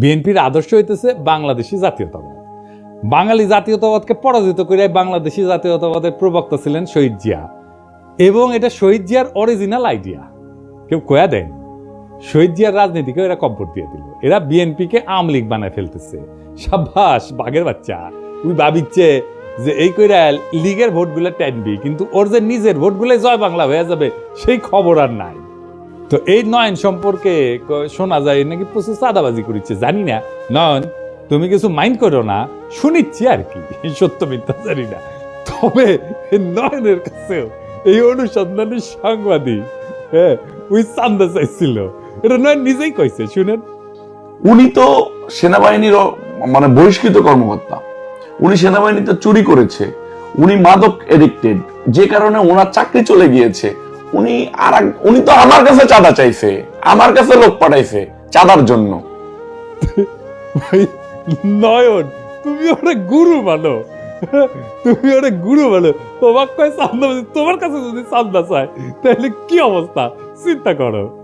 বিএনপির আদর্শ হইতেছে বাংলাদেশি জাতীয়তাবাদ। বাঙালি জাতীয়তাবাদকে পরাজিত করে বাংলাদেশি জাতীয়তাবাদের প্রবক্তা ছিলেন শহীদ জিয়া। এবং এটা শহীদ জিয়ার অরিজিনাল আইডিয়া কেউ কয়া দেয়নি শহীদ জিয়ার রাজনীতিকে এরা কব্বর দিয়ে দিল। এরা বিএনপিকে আমলিগ বানায় ফেলতেছে। সাব্বাস, বাঘের বাচ্চা। ওই ভাবিচ্ছে যে এই কইরা লিগের ভোটগুলো টানবি, কিন্তু ওর যে নিজের ভোটগুলো জয় বাংলা হয়ে যাবে, সেই খবর আর নাই। তো এই নয়ন সম্পর্কে শোনা যায় নাকি প্রচুর চাঁদাবাজি করেছে জানি না। নয়ন, তুমি কিছু মাইন্ড করো না, শুনিচ্ছি আর কি, সত্য মিথ্যা জানি না। তবে নয়নের কাছেও এই অনুসন্ধানী সাংবাদিক হ্যাঁ ওই চান্দা চাইছিল। এটা নয়ন নিজেই কইছে, শুনেন। উনি তো সেনাবাহিনীর মানে বহিষ্কৃত কর্মকর্তা। উনি সেনাবাহিনীতে চুরি করেছে। উনি মাদক এডিক্টেড যে কারণে ওনার চাকরি চলে গিয়েছে। উনি আর উনি তো আমার কাছে চাঁদা চাইছে, আমার কাছে লোক পাঠাইছে চাঁদার জন্য। ভাই, নয়ন, তুমি ওরে গুরু মানো। তুমি ওরে গুরু মানো। তোমার তোমার কাছে যদি চান্দা চায়, তাহলে কি অবস্থা? চিন্তা করো।